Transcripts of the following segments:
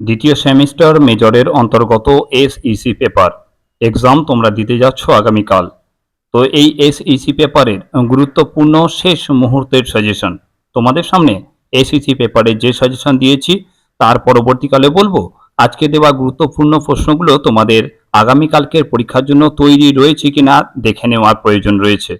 দ্বিতীয় সেমিস্টার মেজরের অন্তর্গত SEC paper exam তোমরা দিতে যাচ্ছ আগামীকাল। তো এই এসইসি পেপারের গুরুত্বপূর্ণ শেষ মুহূর্তের সাজেশন তোমাদের সামনে এসইসি পেপারে যে সাজেশন দিয়েছি, তার পরবর্তীকালে বলব, আজকে দেওয়া গুরুত্বপূর্ণ প্রশ্নগুলো তোমাদের আগামীকালকের পরীক্ষার জন্য তৈরি রয়েছে কিনা দেখে নেওয়ার প্রয়োজন রয়েছে।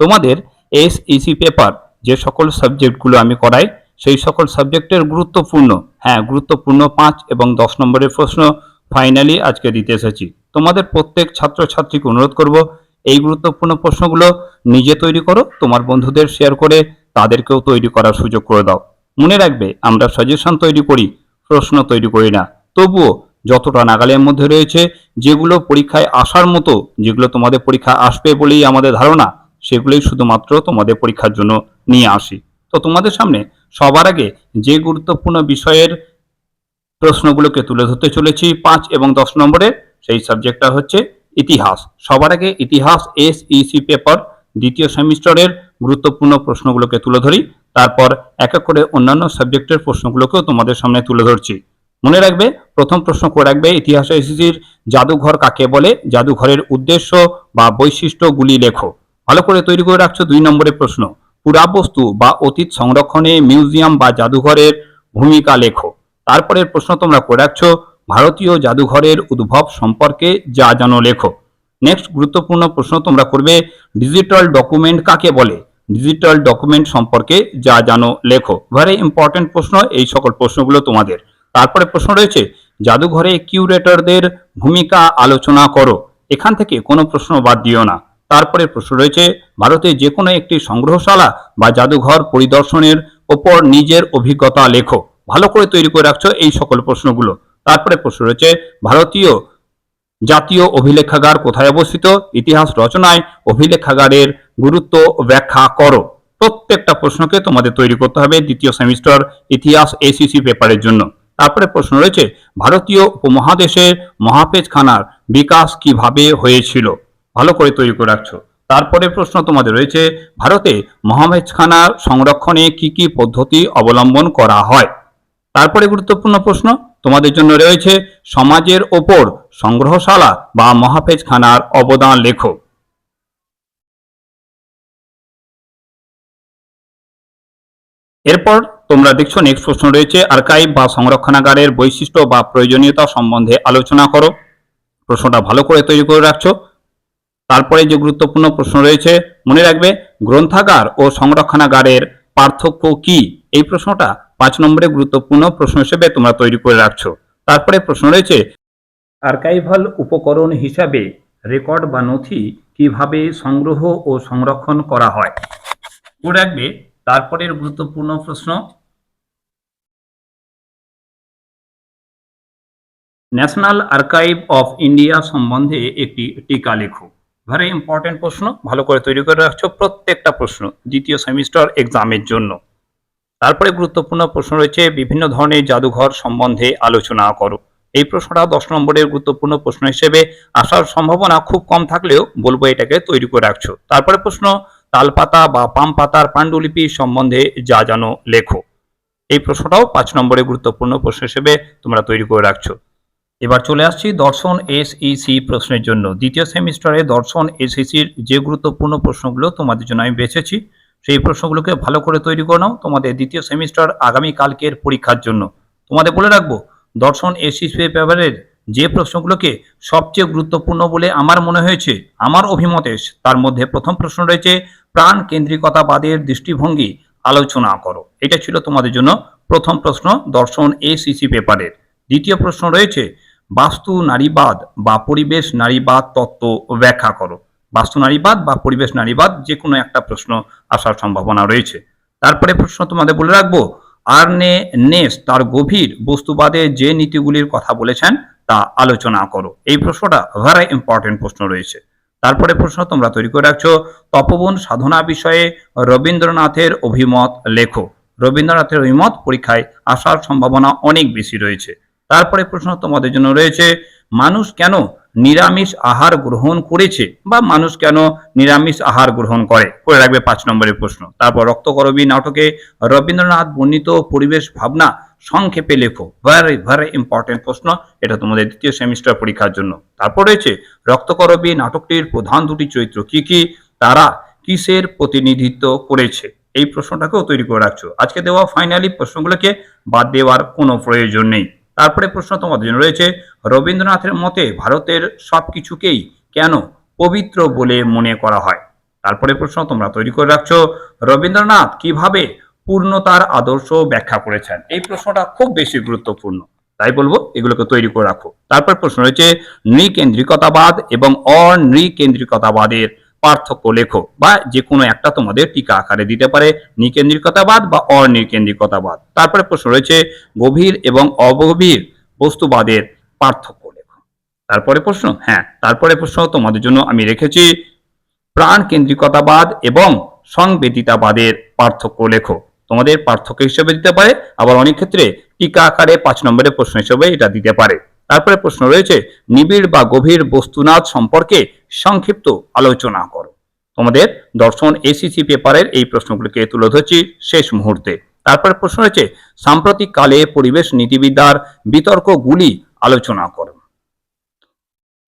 তোমাদের এসইসি পেপার যে সকল সাবজেক্টগুলো আমি করাই সেই সকল সাবজেক্টের গুরুত্বপূর্ণ হ্যাঁ গুরুত্বপূর্ণ পাঁচ এবং দশ নম্বরের প্রশ্ন ফাইনালি আজকে দিতে এসেছি। তোমাদের প্রত্যেক ছাত্রছাত্রীকে অনুরোধ করব, এই গুরুত্বপূর্ণ প্রশ্নগুলো নিজে তৈরি করো, তোমার বন্ধুদের শেয়ার করে তাদেরকেও তৈরি করার সুযোগ করে দাও। মনে রাখবে, আমরা সাজেশন তৈরি করি, প্রশ্ন তৈরি করি না। তবুও যতটা নাগালের মধ্যে রয়েছে, যেগুলো পরীক্ষায় আসার মতো, যেগুলো তোমাদের পরীক্ষা আসবে বলেই আমাদের ধারণা, সেগুলোই শুধুমাত্র তোমাদের পরীক্ষার জন্য নিয়ে আসি। তো তোমাদের সামনে সবার আগে যে গুরুত্বপূর্ণ বিষয়ের প্রশ্নগুলোকে তুলে ধরতে চলেছি পাঁচ এবং দশ নম্বরের সেই সাবজেক্টটা হচ্ছে ইতিহাস। সবার আগে ইতিহাস, এস ইসি পেপার দ্বিতীয় সেমিস্টারের গুরুত্বপূর্ণ প্রশ্নগুলোকে তুলে ধরি, তারপর এক এক করে অন্যান্য সাবজেক্টের প্রশ্নগুলোকেও তোমাদের সামনে তুলে ধরছি। মনে রাখবে, প্রথম প্রশ্ন করে রাখবে, ইতিহাস এসিসির জাদুঘর কাকে বলে? জাদুঘরের উদ্দেশ্য বা বৈশিষ্ট্যগুলি লেখো। ভালো করে তৈরি করে রাখছো, দুই নম্বরের প্রশ্ন। পুরাবস্তু বা অতীত সংরক্ষণে মিউজিয়াম বা জাদুঘরের ভূমিকা লেখো। তারপরের প্রশ্ন তোমরা করে রাখছো, ভারতীয় জাদুঘরের উদ্ভব সম্পর্কে যা জানো লেখো। নেক্সট গুরুত্বপূর্ণ প্রশ্ন তোমরা করবে ডিজিটাল ডকুমেন্ট কাকে বলে? ডিজিটাল ডকুমেন্ট সম্পর্কে যা জানো লেখো। ভেরি ইম্পর্টেন্ট প্রশ্ন, এই সকল প্রশ্নগুলো তোমাদের। তারপরে প্রশ্ন রয়েছে, জাদুঘরে কিউরেটরদের ভূমিকা আলোচনা করো। এখান থেকে কোনো প্রশ্ন বাদ দিও না। তারপরে প্রশ্ন রয়েছে, ভারতে যে কোনো একটি সংগ্রহশালা বা জাদুঘর পরিদর্শনের ওপর নিজের অভিজ্ঞতা লেখো। ভালো করে তৈরি করে রাখছো এই সকল প্রশ্নগুলো। তারপরে প্রশ্ন রয়েছে, ভারতীয় জাতীয় অভিলেখাগার কোথায় অবস্থিত? ইতিহাস রচনায় অভিলেখাগারের গুরুত্ব ব্যাখ্যা করো। প্রত্যেকটা প্রশ্নকে তোমাদের তৈরি করতে হবে দ্বিতীয় সেমিস্টার ইতিহাস এসিসি পেপারের জন্য। তারপরে প্রশ্ন রয়েছে, ভারতীয় উপমহাদেশের মহাপেজখানার বিকাশ কীভাবে হয়েছিল? ভালো করে তৈরি করে রাখছো। তারপরে প্রশ্ন তোমাদের রয়েছে, ভারতে মহামেজখানা সংরক্ষণে কি কি পদ্ধতি অবলম্বন করা হয়? তারপরে গুরুত্বপূর্ণ প্রশ্ন, তোমাদের জন্য রয়েছে, সমাজের ওপর সংগ্রহশালা বা মহাপেজখানার অবদান লেখো। এরপর তোমরা দেখছ নেক্সট প্রশ্ন রয়েছে আর্কাইভ বা সংরক্ষণাগারের বৈশিষ্ট্য বা প্রয়োজনীয়তা সম্বন্ধে আলোচনা করো। প্রশ্নটা ভালো করে তৈরি করে রাখছো। তারপরে যে গুরুত্বপূর্ণ প্রশ্ন রয়েছে, মনে রাখবে, গ্রন্থাগার ও সংরক্ষণাগারের পার্থক্য কি? এই প্রশ্নটা পাঁচ নম্বরে গুরুত্বপূর্ণ প্রশ্ন হিসেবে তোমরা তৈরি করে রাখছো। তারপরে প্রশ্ন রয়েছে, আর্কাইভাল উপকরণ হিসাবে রেকর্ড বা নথি কীভাবে সংগ্রহ ও সংরক্ষণ করা হয়? মনে রাখবে, তারপরের গুরুত্বপূর্ণ প্রশ্ন, ন্যাশনাল আর্কাইভ অফ ইন্ডিয়া সম্বন্ধে একটি টিকা লেখো। ভেরি ইম্পর্টেন্ট প্রশ্ন, ভালো করে তৈরি করে রাখছো প্রত্যেকটা প্রশ্ন, দ্বিতীয় সেমিস্টার এক্সামের জন্য। তারপরে গুরুত্বপূর্ণ প্রশ্ন রয়েছে, বিভিন্ন ধরনের জাদুঘর সম্বন্ধে আলোচনা করো। এই প্রশ্নটা দশ নম্বরের গুরুত্বপূর্ণ প্রশ্ন হিসেবে আসার সম্ভাবনা খুব কম থাকলেও বলব এটাকে তৈরি করে রাখছো। তারপরে প্রশ্ন, তালপাতা বা পাম পাতার পাণ্ডুলিপি সম্বন্ধে যা জানো লেখো। এই প্রশ্নটাও পাঁচ নম্বরের গুরুত্বপূর্ণ প্রশ্ন হিসেবে তোমরা তৈরি করে রাখছো। এবার চলে আসছি দর্শন এসইসি প্রশ্নের জন্য। দ্বিতীয় সেমিস্টারে দর্শন এসইসির যে গুরুত্বপূর্ণ প্রশ্নগুলো তোমাদের জন্য আমি বেছেছি, সেই প্রশ্নগুলোকে ভালো করে তৈরি করে নাও তোমাদের দ্বিতীয় সেমিস্টার আগামী কালকের পরীক্ষার জন্য। তোমাদের বলে রাখব, দর্শন এসইসি পেপারের যে প্রশ্নগুলোকে সবচেয়ে গুরুত্বপূর্ণ বলে আমার মনে হয়েছে, আমার অভিমতে তার মধ্যে প্রথম প্রশ্ন রয়েছে, প্রাণ কেন্দ্রিকতাবাদের দৃষ্টিভঙ্গি আলোচনা করো। এটা ছিল তোমাদের জন্য প্রথম প্রশ্ন দর্শন এসইসি পেপারের দ্বিতীয় প্রশ্ন রয়েছে বাস্তু নারীবাদ বা পরিবেশ নারীবাদ তত্ত্ব ব্যাখ্যা করো। বাস্তু নারীবাদ বা পরিবেশ নারীবাদ যে কোনো একটা প্রশ্ন আসার সম্ভাবনা রয়েছে। তারপরে প্রশ্ন তোমাদের বলে রাখব, আর্নে নেস তার গভীর বস্তুবাদে যে নীতিগুলির কথা বলেছেন তা আলোচনা করো। এই প্রশ্নটা ভেরি ইম্পর্টেন্ট প্রশ্ন রয়েছে। তারপরে প্রশ্ন তোমরা তৈরি করে রাখছো, তপবন সাধনা বিষয়ে রবীন্দ্রনাথের অভিমত লেখো। রবীন্দ্রনাথের অভিমত পরীক্ষায় আসার সম্ভাবনা অনেক বেশি রয়েছে। তারপরে প্রশ্ন তোমাদের জন্য রয়েছে, মানুষ কেন নিরামিষ আহার গ্রহণ করেছে বা মানুষ কেন নিরামিষ আহার গ্রহণ করে? করে রাখবে পাঁচ নম্বরের প্রশ্ন। তারপর রক্তকরবী নাটকে রবীন্দ্রনাথ বর্ণিত পরিবেশ ভাবনা সংক্ষেপে লেখো। ভেরি ভেরি ইম্পর্টেন্ট প্রশ্ন, এটা তোমাদের দ্বিতীয় সেমিস্টার পরীক্ষার জন্য। তারপর রয়েছে, রক্তকরবী নাটকটির প্রধান দুটি চরিত্র কি কি? তারা কিসের প্রতিনিধিত্ব করেছে? এই প্রশ্নটাকেও তৈরি করে রাখছো। আজকে দেওয়া ফাইনালি প্রশ্নগুলোকে বাদ দেওয়ার কোনো প্রয়োজন নেই। তারপরে প্রশ্ন তোমাদের জন্য রয়েছে, রবীন্দ্রনাথের মতে ভারতের সব কিছুকেই কেন পবিত্র বলে মনে করা হয়? তারপরে প্রশ্ন তোমরা তৈরি করে রাখছো, রবীন্দ্রনাথ কীভাবে পূর্ণতার আদর্শ ব্যাখ্যা করেছেন? এই প্রশ্নটা খুব বেশি গুরুত্বপূর্ণ। তাই বলব, এগুলোকে তৈরি করে রাখো। তারপর প্রশ্ন রয়েছে, নৃকেন্দ্রিকতাবাদ এবং অনৃকেন্দ্রিকতাবাদের পার্থক্য লেখো বা যে কোনো একটা তোমাদের টিকা আকারে দিতে পারে, নিকেন্দ্রিকতাবাদ বা অনিকেন্দ্রিকতাবাদ। তারপরে প্রশ্ন রয়েছে, গভীর এবং অগভীর বস্তুবাদের পার্থক্য লেখো। তারপরে প্রশ্ন হ্যাঁ তারপরে প্রশ্ন তোমাদের জন্য আমি রেখেছি প্রাণ কেন্দ্রিকতাবাদ এবং সংবেদিতাবাদের পার্থক্য লেখো। তোমাদের পার্থক্য হিসেবে দিতে পারে, আবার অনেক ক্ষেত্রে টিকা আকারে পাঁচ নম্বরের প্রশ্ন হিসেবে এটা দিতে পারে। তারপরে প্রশ্ন রয়েছে, নিবিড় বা গভীর বস্তুনাথ সম্পর্কে সংক্ষিপ্ত আলোচনা করো। তোমাদের দর্শন এসিসি পেপারের এই প্রশ্নগুলিকে তুলে ধরছি শেষ মুহূর্তে। তারপরে প্রশ্ন রয়েছে, সাম্প্রতিক কালে পরিবেশ নীতিবিদ্যার বিতর্কগুলি আলোচনা করো।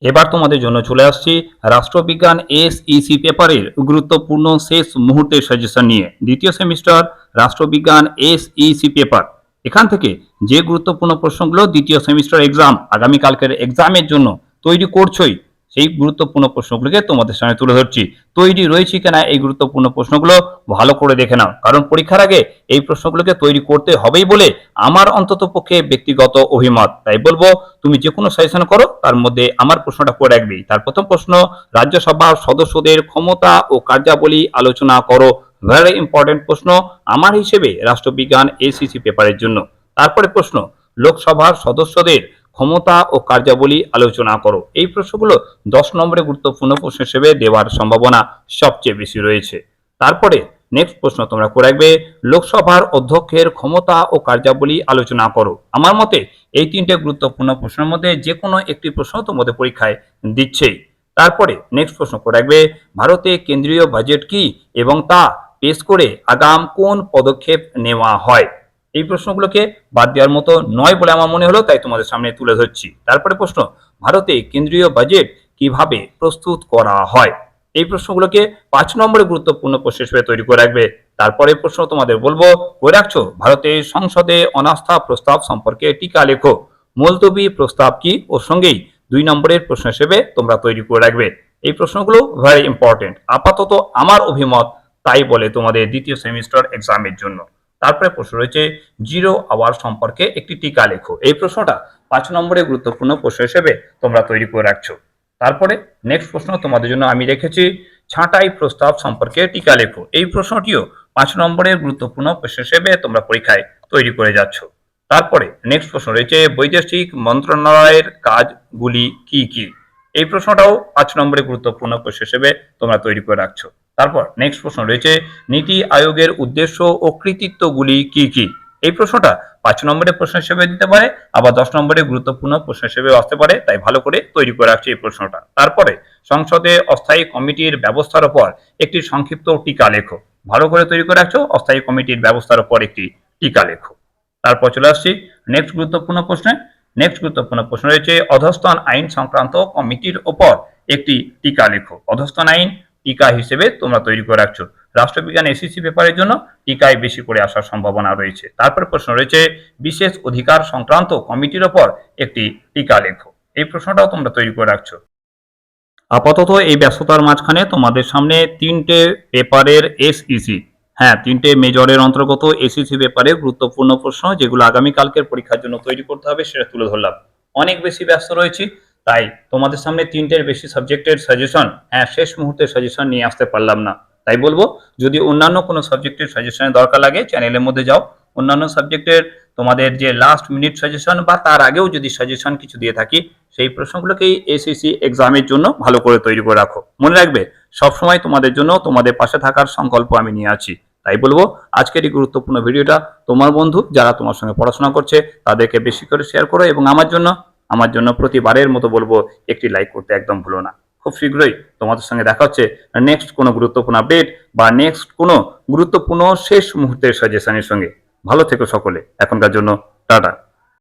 এবার তোমাদের জন্য চলে আসছি রাষ্ট্রবিজ্ঞান এসইসি পেপারের গুরুত্বপূর্ণ শেষ মুহূর্তের সাজেশন নিয়ে। দ্বিতীয় সেমিস্টার রাষ্ট্রবিজ্ঞান এসইসি পেপার এখান থেকে যে গুরুত্বপূর্ণ প্রশ্নগুলো দ্বিতীয় সেমিস্টার এক্সাম আগামীকালকের এক্সামের জন্য তৈরি করছোই, সেই গুরুত্বপূর্ণ প্রশ্নগুলোকে তোমাদের সামনে তুলে ধরছি। তৈরি রয়েছি কিনা এই গুরুত্বপূর্ণ প্রশ্নগুলো ভালো করে দেখে নাও। কারণ পরীক্ষার আগে এই প্রশ্নগুলোকে তৈরি করতে হবেই বলে আমার অন্তত পক্ষে ব্যক্তিগত অভিমত। তাই বলব, তুমি যে কোনো সাজেশন করো, তার মধ্যে আমার প্রশ্নটা করে রাখবি তার প্রথম প্রশ্ন, রাজ্যসভার সদস্যদের ক্ষমতা ও কার্যাবলী আলোচনা করো। ভেরি ইম্পর্টেন্ট প্রশ্ন আমার হিসেবে রাষ্ট্রবিজ্ঞান এসিসি পেপারের জন্য। তারপরে প্রশ্ন, লোকসভার সদস্যদের ক্ষমতা ও কার্যাবলী আলোচনা করো। এই প্রশ্নগুলো দশ নম্বরে গুরুত্বপূর্ণ প্রশ্ন হিসেবে দেওয়ার সম্ভাবনা সবচেয়ে বেশি রয়েছে। তারপরে নেক্সট প্রশ্ন তোমরা করে রাখবে, লোকসভার অধ্যক্ষের ক্ষমতা ও কার্যাবলী আলোচনা করো। আমার মতে এই তিনটে গুরুত্বপূর্ণ প্রশ্নের মধ্যে যে কোনো একটি প্রশ্ন তোমাদের পরীক্ষায় দিচ্ছেই। তারপরে নেক্সট প্রশ্ন করে রাখবে, ভারতে কেন্দ্রীয় বাজেট কি এবং তা পেশ করে আগাম কোন পদক্ষেপ নেওয়া হয়? এই প্রশ্নগুলোকে বাদ দেওয়ার মতো নয় বলে আমার মনে হলো, তাই তোমাদের সামনে তুলে ধরছি। তারপরে প্রশ্ন, ভারতে কেন্দ্রীয় বাজেট কীভাবে প্রস্তুত করা হয়? এই প্রশ্নগুলোকে পাঁচ নম্বরে গুরুত্বপূর্ণ প্রশ্ন হিসেবে তৈরি করে রাখবে। তারপরে প্রশ্ন তোমাদের বলব করে রাখছো? ভারতের সংসদে অনাস্থা প্রস্তাব সম্পর্কে টিকা লেখো। মুলতবি প্রস্তাব কি? ওর সঙ্গেই দুই নম্বরের প্রশ্ন হিসেবে তোমরা তৈরি করে রাখবে। এই প্রশ্নগুলো ভেরি ইম্পর্টেন্ট আপাতত আমার অভিমত তাই বলে তোমাদের দ্বিতীয় সেমিস্টার এক্সামের জন্য। তারপরে প্রশ্ন রয়েছে জিরো আওয়ার সম্পর্কে একটি টিকা লেখো। এই প্রশ্নটা পাঁচ নম্বরে গুরুত্বপূর্ণ প্রশ্ন হিসেবে তোমরা তৈরি করে রাখছো। তারপরে নেক্সট প্রশ্ন তোমাদের জন্য আমি রেখেছি, ছাঁটাই প্রস্তাব সম্পর্কে টিকা লেখো। এই প্রশ্নটিও পাঁচ নম্বরের গুরুত্বপূর্ণ প্রশ্ন হিসেবে তোমরা পরীক্ষায় তৈরি করে যাচ্ছ। তারপরে নেক্সট প্রশ্ন রয়েছে, বৈদেশিক মন্ত্রণালয়ের কাজগুলি কি কি? এই প্রশ্নটাও পাঁচ নম্বরে গুরুত্বপূর্ণ প্রশ্ন হিসেবে তোমরা তৈরি করে রাখছো। তারপর নেক্সট প্রশ্ন রয়েছে, নীতি আয়োগের উদ্দেশ্য ও কৃতিত্বগুলি কি কি? এই প্রশ্নটা পাঁচ নম্বরে প্রশ্ন হিসেবে দিতে পারে, আবার দশ নম্বরে গুরুত্বপূর্ণ প্রশ্ন হিসেবে আসতে পারে, তাই ভালো করে তৈরি করে রাখছে এই প্রশ্নটা। তারপরে সংসদে অস্থায়ী কমিটির ব্যবস্থার উপর একটি সংক্ষিপ্ত টিকা লেখো। ভালো করে তৈরি করে রাখছো, অস্থায়ী কমিটির ব্যবস্থার উপর একটি টিকা লেখো। তারপর চলে আসছি নেক্সট গুরুত্বপূর্ণ প্রশ্নে। নেক্সট গুরুত্বপূর্ণ প্রশ্ন রয়েছে অধস্থান আইন সংক্রান্ত কমিটির ওপর একটি টিকা লেখো। অধস্থান আইন টিকা হিসেবে তোমরা তৈরি করে রাখছো। রাষ্ট্রবিজ্ঞান এসিসি পেপারের জন্য টিকায় বেশি করে আসার সম্ভাবনা রয়েছে। তারপরে প্রশ্ন রয়েছে, বিশেষ অধিকার সংক্রান্ত কমিটির ওপর একটি টিকা লেখো। এই প্রশ্নটাও তোমরা তৈরি করে রাখছো। আপাতত এই ব্যস্ততার মাঝখানে তোমাদের সামনে তিনটে পেপারের এসইসি হ্যাঁ তিনটে মেজরের অন্তর্গত এসিসি পেপারে গুরুত্বপূর্ণ প্রশ্ন যেগুলো আগামীকালকের পরীক্ষার জন্য তৈরি করতে হবে, সেটা তুলে ধরলাম। অনেক বেশি ব্যস্ত রয়েছি তাই তোমাদের সামনে তিনটের বেশি সাবজেক্টের সাজেশন হ্যাঁ শেষ মুহূর্তে সাজেশন নিয়ে আসতে পারলাম না। তাই বলব, যদি অন্যান্য কোনো সাবজেক্টের সাজেশনের দরকার লাগে চ্যানেলের মধ্যে যাও। অন্যান্য সাবজেক্টের তোমাদের যে লাস্ট মিনিট সাজেশন বা তার আগেও যদি সাজেশন কিছু দিয়ে থাকি, সেই প্রশ্নগুলোকেই এসএসসি এক্সামের জন্য ভালো করে তৈরি করে রাখো। মনে রাখবে, সবসময় তোমাদের জন্য তোমাদের পাশে থাকার সংকল্প আমি নিয়ে আছি। তাই বলব, আজকের এই গুরুত্বপূর্ণ ভিডিওটা তোমার বন্ধু, যারা তোমার সঙ্গে পড়াশোনা করছে, তাদেরকে বেশি করে শেয়ার করো এবং আমার জন্য আমার জন্য প্রতিবারের মতো বলব, একটি লাইক করতে একদম ভুলো না। খুব শীঘ্রই তোমাদের সঙ্গে দেখা হচ্ছে নেক্সট কোনো গুরুত্বপূর্ণ আপডেট বা নেক্সট কোনো গুরুত্বপূর্ণ শেষ মুহূর্তের সাজেশনের সঙ্গে। ভালো থেকো সকলে। এখনকার জন্য টাটা।